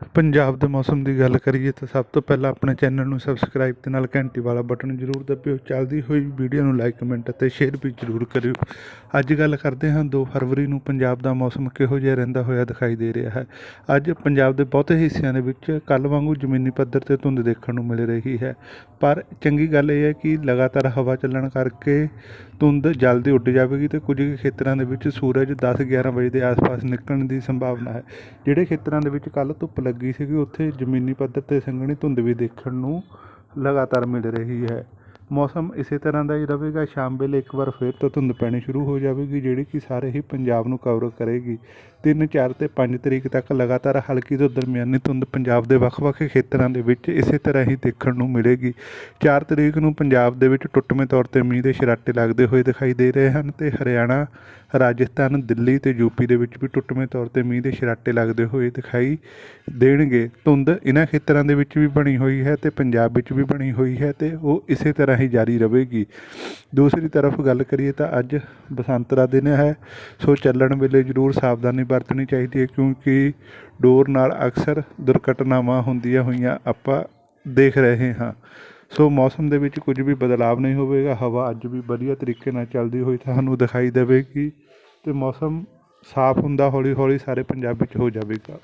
ਪੰਜਾਬ ਦੇ ਮੌਸਮ ਦੀ ਗੱਲ ਕਰੀਏ ਤਾਂ ਸਭ ਤੋਂ ਪਹਿਲਾਂ ਆਪਣੇ ਚੈਨਲ ਨੂੰ ਸਬਸਕ੍ਰਾਈਬ ਤੇ ਨਾਲ ਘੰਟੀ ਵਾਲਾ ਬਟਨ ਜ਼ਰੂਰ ਦਬਿਓ। ਚੱਲਦੀ ਹੋਈ ਵੀਡੀਓ ਨੂੰ ਲਾਈਕ ਕਮੈਂਟ ਅਤੇ ਸ਼ੇਅਰ ਵੀ ਜ਼ਰੂਰ ਕਰਿਓ। ਅੱਜ ਗੱਲ ਕਰਦੇ ਹਾਂ 2 ਫਰਵਰੀ ਨੂੰ ਪੰਜਾਬ ਦਾ ਮੌਸਮ ਕਿਹੋ ਜਿਹਾ ਰਹਿੰਦਾ ਹੋਇਆ ਦਿਖਾਈ ਦੇ ਰਿਹਾ ਹੈ। ਅੱਜ ਪੰਜਾਬ ਦੇ ਬਹੁਤੇ ਹਿੱਸਿਆਂ ਦੇ ਵਿੱਚ ਕੱਲ੍ਹ ਵਾਂਗੂ ਜ਼ਮੀਨੀ ਪੱਧਰ ਤੇ ਧੁੰਦ ਦੇਖਣ ਨੂੰ ਮਿਲ ਰਹੀ ਹੈ। ਪਰ ਚੰਗੀ ਗੱਲ ਇਹ ਹੈ ਕਿ ਲਗਾਤਾਰ ਹਵਾ ਚੱਲਣ ਕਰਕੇ ਧੁੰਦ ਜਲਦੀ ਉੱਡ ਜਾਵੇਗੀ ਤੇ ਕੁਝ ਕੁ ਖੇਤਰਾਂ ਦੇ ਵਿੱਚ ਸੂਰਜ 10 11 ਵਜੇ ਦੇ ਆਸ-ਪਾਸ ਨਿਕਲਣ ਦੀ ਸੰਭਾਵਨਾ ਹੈ। ਜਿਹੜੇ ਖੇਤਰਾਂ ਦੇ ਵਿੱਚ ਕੱਲ੍ਹ ਧੁੱਪ ਲੱਗੀ ਸੀਗੀ, ਉੱਥੇ ਜ਼ਮੀਨੀ ਪੱਧਰ ਤੇ ਸੰਘਣੀ ਧੁੰਦ ਵੀ ਦੇਖਣ ਨੂੰ ਲਗਾਤਾਰ ਮਿਲ ਰਹੀ ਹੈ। ਮੌਸਮ ਇਸੇ ਤਰ੍ਹਾਂ ਦਾ ਹੀ ਰਹੇਗਾ। ਸ਼ਾਮ ਵੇਲੇ ਇੱਕ ਵਾਰ ਫਿਰ ਤੋਂ ਧੁੰਦ ਪੈਣੀ ਸ਼ੁਰੂ ਹੋ ਜਾਵੇਗੀ, ਜਿਹੜੀ ਕਿ ਸਾਰੇ ਹੀ ਪੰਜਾਬ ਨੂੰ ਕਵਰ ਕਰੇਗੀ। 3 4 ਤੇ 5 ਤਰੀਕ ਤੱਕ ਲਗਾਤਾਰ ਹਲਕੀ ਤੋਂ ਦਰਮਿਆਨੀ ਧੁੰਦ ਪੰਜਾਬ ਦੇ ਵੱਖ-ਵੱਖ ਖੇਤਰਾਂ ਦੇ ਵਿੱਚ ਇਸੇ ਤਰ੍ਹਾਂ ਹੀ ਦੇਖਣ ਨੂੰ ਮਿਲੇਗੀ। 4 ਤਰੀਕ ਨੂੰ ਪੰਜਾਬ ਦੇ ਵਿੱਚ ਟੁੱਟਵੇਂ ਤੌਰ ਤੇ ਮੀਂਹ ਦੇ ਸ਼ਰਾਟੇ ਲੱਗਦੇ ਹੋਏ ਦਿਖਾਈ ਦੇ ਰਹੇ ਹਨ ਤੇ ਹਰਿਆਣਾ, ਰਾਜਸਥਾਨ, ਦਿੱਲੀ ਤੇ ਯੂਪੀ ਦੇ ਵਿੱਚ ਵੀ ਟੁੱਟਵੇਂ ਤੌਰ ਤੇ ਮੀਂਹ ਦੇ ਸ਼ਰਾਟੇ ਲੱਗਦੇ ਹੋਏ ਦਿਖਾਈ ਦੇਣਗੇ। ਧੁੰਦ ਇਹਨਾਂ ਖੇਤਰਾਂ ਦੇ ਵਿੱਚ ਵੀ ਬਣੀ ਹੋਈ ਹੈ ਤੇ ਪੰਜਾਬ ਵਿੱਚ ਵੀ ਬਣੀ ਹੋਈ ਹੈ ਤੇ ਉਹ ਇਸੇ ਤਰ੍ਹਾਂ ਹੀ ਜਾਰੀ ਰਹੇਗੀ। ਦੂਸਰੀ ਤਰਫ ਗੱਲ ਕਰੀਏ ਤਾਂ ਅੱਜ ਬਸੰਤ ਦਾ ਦਿਨ ਹੈ, ਸੋ ਚੱਲਣ ਵੇਲੇ ਜ਼ਰੂਰ ਸਾਵਧਾਨੀ ਵਰਤਣੀ ਚਾਹੀਦੀ ਹੈ, ਕਿਉਂਕਿ ਡੋਰ ਨਾਲ ਅਕਸਰ ਦੁਰਘਟਨਾਵਾਂ ਹੁੰਦੀਆਂ ਹੋਈਆਂ ਆਪਾਂ ਦੇਖ ਰਹੇ ਹਾਂ। ਸੋ ਮੌਸਮ ਦੇ ਵਿੱਚ ਕੁਝ ਵੀ ਬਦਲਾਵ ਨਹੀਂ ਹੋਵੇਗਾ, ਹਵਾ ਅੱਜ ਵੀ ਵਧੀਆ ਤਰੀਕੇ ਨਾਲ ਚੱਲਦੀ ਹੋਈ ਤੁਹਾਨੂੰ ਦਿਖਾਈ ਦੇਵੇਗੀ ਤੇ ਮੌਸਮ ਸਾਫ਼ ਹੁੰਦਾ ਹੌਲੀ ਹੌਲੀ ਸਾਰੇ ਪੰਜਾਬ ਵਿੱਚ ਹੋ ਜਾਵੇਗਾ।